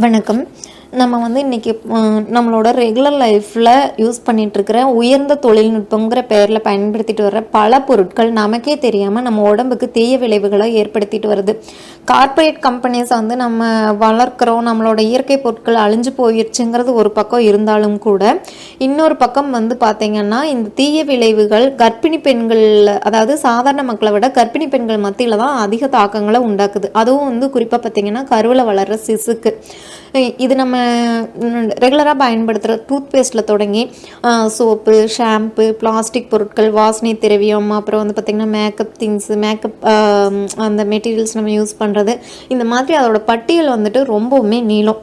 வணக்கம். நம்ம வந்து இன்றைக்கி நம்மளோட ரெகுலர் லைஃப்பில் யூஸ் பண்ணிகிட்ருக்கிற உயர்ந்த தொழில்நுட்பங்கிற பெயரில் பயன்படுத்திட்டு வர்ற பல பொருட்கள் நமக்கே தெரியாமல் நம்ம உடம்புக்கு தீய விளைவுகளை ஏற்படுத்திட்டு வருது. கார்ப்பரேட் கம்பெனிஸை வந்து நம்ம வளர்க்குறோம் நம்மளோட இயற்கை பொருட்கள் அழிஞ்சு போயிடுச்சுங்கிறது ஒரு பக்கம் இருந்தாலும் கூட இன்னொரு பக்கம் வந்து பார்த்திங்கன்னா இந்த தீய விளைவுகள் கர்ப்பிணி பெண்கள் அதாவது சாதாரண மக்களை விட கர்ப்பிணி பெண்கள் மத்தியில் தான் அதிக தாக்கங்களை உண்டாக்குது. அதுவும் வந்து குறிப்பாக பார்த்திங்கன்னா கருவில் வளர்கிற சிசுக்கு. இது நம்ம ரெகுலராக பயன்படுத்துகிற டூத் பேஸ்ட்டில் தொடங்கி சோப்பு ஷாம்பு பிளாஸ்டிக் பொருட்கள் வாசனை திரவியம் அப்புறம் வந்து பார்த்திங்கன்னா மேக்கப் திங்ஸு மேக்கப் அந்த மெட்டீரியல்ஸ் நம்ம யூஸ் பண்ணுறது இந்த மாதிரி அதோட பட்டியல் வந்துட்டு ரொம்பவுமே நீளம்.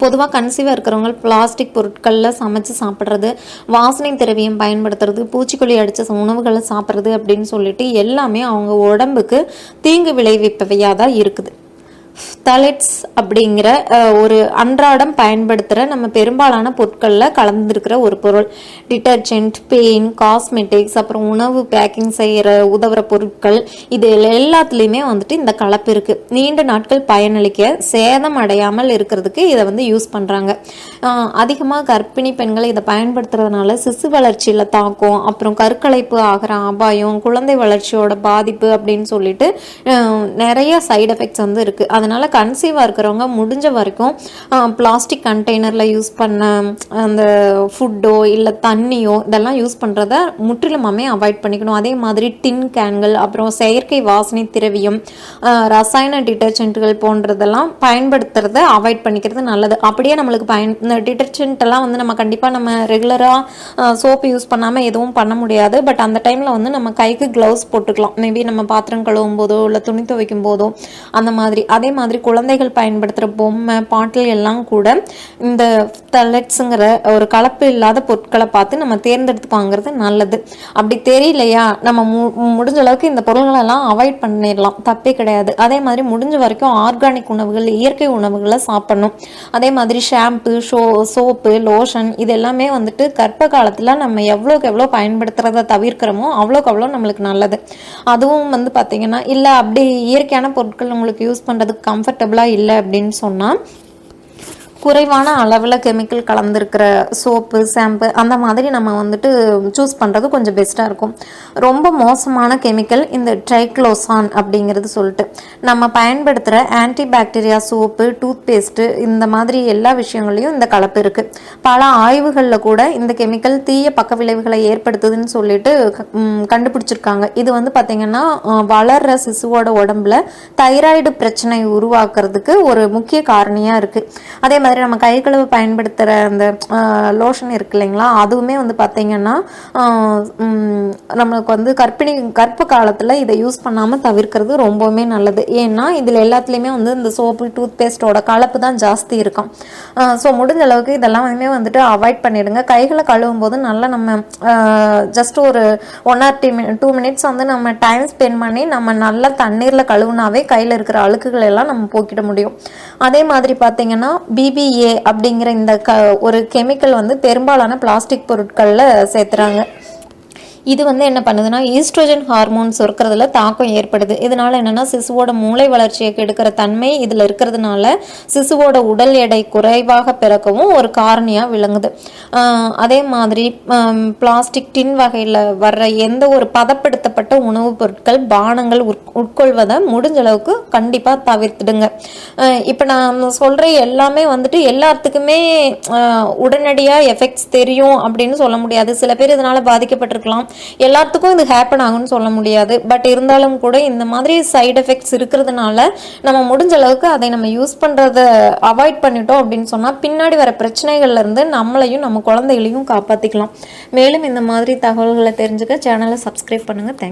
பொதுவாக கன்சீவாக இருக்கிறவங்க பிளாஸ்டிக் பொருட்களில் சமைச்சு சாப்பிட்றது வாசனை திரவியம் பயன்படுத்துறது பூச்சிக்கொல்லி அடித்த உணவுகளை சாப்பிட்றது அப்படின்னு சொல்லிட்டு எல்லாமே அவங்க உடம்புக்கு தீங்கு விளைவிப்பவையாக தான் இருக்குது. தலெட்ஸ் அப்படிங்கிற ஒரு அன்றாடம் பயன்படுத்துகிற நம்ம பெரும்பாலான பொருட்களில் கலந்துருக்கிற ஒரு பொருள். டிட்டர்ஜென்ட் பெயின் காஸ்மெட்டிக்ஸ் அப்புறம் உணவு பேக்கிங் செய்கிற உதவுற பொருட்கள். இது எல்லாத்துலேயுமே வந்துட்டு இந்த கலப்பு இருக்குது நீண்ட நாட்கள் பயனளிக்க சேதம் அடையாமல் இருக்கிறதுக்கு இதை வந்து யூஸ் பண்ணுறாங்க அதிகமாக கர்ப்பிணி பெண்கள் இதை பயன்படுத்துறதுனால சிசு வளர்ச்சியில் தாக்கம் அப்புறம் கருக்கலைப்பு ஆகிற அபாயம் குழந்தை வளர்ச்சியோட பாதிப்பு அப்படின்னு சொல்லிட்டு நிறைய சைடு எஃபெக்ட்ஸ் வந்து இருக்குது அதனால் கன்சீவாக இருக்கிறவங்க முடிஞ்ச வரைக்கும் பிளாஸ்டிக் கண்டெய்னரில் யூஸ் பண்ண அந்த ஃபுட்டோ இல்லை தண்ணியோ இதெல்லாம் யூஸ் பண்ணுறத முற்றிலுமாமே அவாய்ட் பண்ணிக்கணும். அதே மாதிரி டின் கேன்கள் அப்புறம் செயற்கை வாசனை திரவியம் ரசாயன டிட்டர்ஜென்ட்டுகள் போன்றதெல்லாம் பயன்படுத்துறத அவாய்ட் பண்ணிக்கிறது நல்லது. அப்படியே நம்மளுக்கு பயன் இந்த டிட்டர்ஜென்ட் எல்லாம் வந்து நம்ம கண்டிப்பாக நம்ம ரெகுலராக சோப்பு யூஸ் பண்ணாமல் எதுவும் பண்ண முடியாது. பட் அந்த டைமில் வந்து நம்ம கைக்கு க்ளவுஸ் போட்டுக்கலாம். மேபி நம்ம பாத்திரம் கழுவும் போதோ இல்லை துணி துவைக்கும் போதோ அந்த மாதிரி. அதே மாதிரி குழந்தைகள் பயன்படுத்துகிற பொம்மை பாட்டில் எல்லாம் கூட இந்த தலட்ஸுங்கிற ஒரு கலப்பு இல்லாத பொருட்களை பார்த்து நம்ம தேர்ந்தெடுத்து வாங்குறது நல்லது. அப்படி தெரியலையா? நம்ம மு முடிஞ்ச அளவுக்கு இந்த பொருள்களெல்லாம் அவாய்ட் பண்ணிடலாம். தப்பே கிடையாது. அதே மாதிரி முடிஞ்ச வரைக்கும் ஆர்கானிக் உணவுகள் இயற்கை உணவுகளை சாப்பிடணும். அதே மாதிரி ஷாம்பு ஷோ சோப்பு லோஷன் இது எல்லாமே வந்துட்டு கர்ப்ப காலத்தில் நம்ம எவ்வளோக்கு எவ்வளோ பயன்படுத்துகிறத தவிர்க்கிறோமோ அவ்வளோக்கு அவ்வளோ நம்மளுக்கு நல்லது. அதுவும் வந்து பார்த்திங்கன்னா இல்லை அப்படி இயற்கையான பொருட்கள் உங்களுக்கு யூஸ் பண்ணுறதுக்கு கம்ஃபர்டபுளாக இல்லை அப்படின்னு சொன்னால் குறைவான அளவில் கெமிக்கல் கலந்துருக்கிற சோப்பு ஷாம்பு அந்த மாதிரி நம்ம வந்துட்டு சூஸ் பண்ணுறது கொஞ்சம் பெஸ்ட்டாக இருக்கும். ரொம்ப மோசமான கெமிக்கல் இந்த ட்ரைக்ளோசான் அப்படிங்கிறது சொல்லிட்டு. நம்ம பயன்படுத்துகிற anti bacteria soap toothpaste இந்த மாதிரி எல்லா விஷயங்களையும் இந்த கலப்பு இருக்குது பல ஆய்வுகளில் கூட இந்த கெமிக்கல் தீய பக்க விளைவுகளை ஏற்படுத்துதுன்னு சொல்லிட்டு கண்டுபிடிச்சிருக்காங்க. இது வந்து பார்த்திங்கன்னா வளர்கிற சிசுவோட உடம்புல தைராய்டு பிரச்சனை உருவாக்குறதுக்கு ஒரு முக்கிய காரணியாக இருக்குது அதே மாதிரி மாதிரி நம்ம கை கழுவ பயன்படுத்துகிற அந்த லோஷன் இருக்கு இல்லைங்களா? அதுவுமே வந்து பார்த்திங்கன்னா நம்மளுக்கு வந்து கர்ப்பிணி கர்ப்ப காலத்தில் இதை யூஸ் பண்ணாமல் தவிர்க்கிறது ரொம்பவுமே நல்லது. ஏன்னா இதில் எல்லாத்துலேயுமே வந்து இந்த சோப்பு டூத் பேஸ்ட்டோட கலப்பு தான் ஜாஸ்தி இருக்கும். ஸோ முடிஞ்ச அளவுக்கு இதெல்லாம் வந்துட்டு அவாய்ட் பண்ணிடுங்க. கைகளை கழுவும் போது நல்லா நம்ம ஜஸ்ட் ஒரு one or two two minutes வந்து நம்ம டைம் ஸ்பெண்ட் பண்ணி நம்ம நல்லா தண்ணீரில் கழுவுனாவே கையில் இருக்கிற அழுக்குகள் எல்லாம் நம்ம போக்கிட முடியும். அதே மாதிரி பார்த்தீங்கன்னா பிபி பிபிஏ அப்படிங்கிற இந்த க ஒரு கெமிக்கல் வந்து பெரும்பாலான பிளாஸ்டிக் பொருட்களில் சேர்த்துறாங்க. இது வந்து என்ன பண்ணுதுன்னா ஈஸ்ட்ரோஜன் ஹார்மோன்ஸ் இருக்கிறதுல தாக்கம் ஏற்படுது. இதனால என்னென்னா சிசுவோட மூளை வளர்ச்சியை கெடுக்கிற தன்மை இதில் இருக்கிறதுனால சிசுவோட உடல் எடை குறைவாக பிறக்கவும் ஒரு காரணியாக விளங்குது. அதே மாதிரி பிளாஸ்டிக் டின் வகையில் வர்ற எந்த ஒரு பதப்படுத்தப்பட்ட உணவுப் பொருட்கள் பானங்கள் உட்கொள்வதை முடிஞ்ச அளவுக்கு கண்டிப்பாக தவிர்த்துடுங்க. இப்போ நான் சொல்கிற எல்லாமே வந்துட்டு எல்லாத்துக்குமே உடனடியாக எஃபெக்ட்ஸ் தெரியும் அப்படின்னு சொல்ல முடியாது. சில பேர் இதனால் பாதிக்கப்பட்டிருக்கலாம். எல்லாத்துக்கும் இது ஹேப்பன் ஆகும்னு சொல்ல முடியாது. பட் இருந்தாலும் கூட இந்த மாதிரி சைடு எஃபெக்ட்ஸ் இருக்கிறதுனால நம்ம முடிஞ்ச அளவுக்கு அதை நம்ம யூஸ் பண்ணுறத அவாய்ட் பண்ணிட்டோம் அப்படின்னு சொன்னால் பின்னாடி வர பிரச்சனைகள்லேருந்து நம்மளையும் நம்ம குழந்தைகளையும் காப்பாற்றிக்கலாம் மேலும் இந்த மாதிரி தகவல்களை தெரிஞ்சுக்க சேனலை சப்ஸ்கிரைப் பண்ணுங்கள் தேங்க்யூ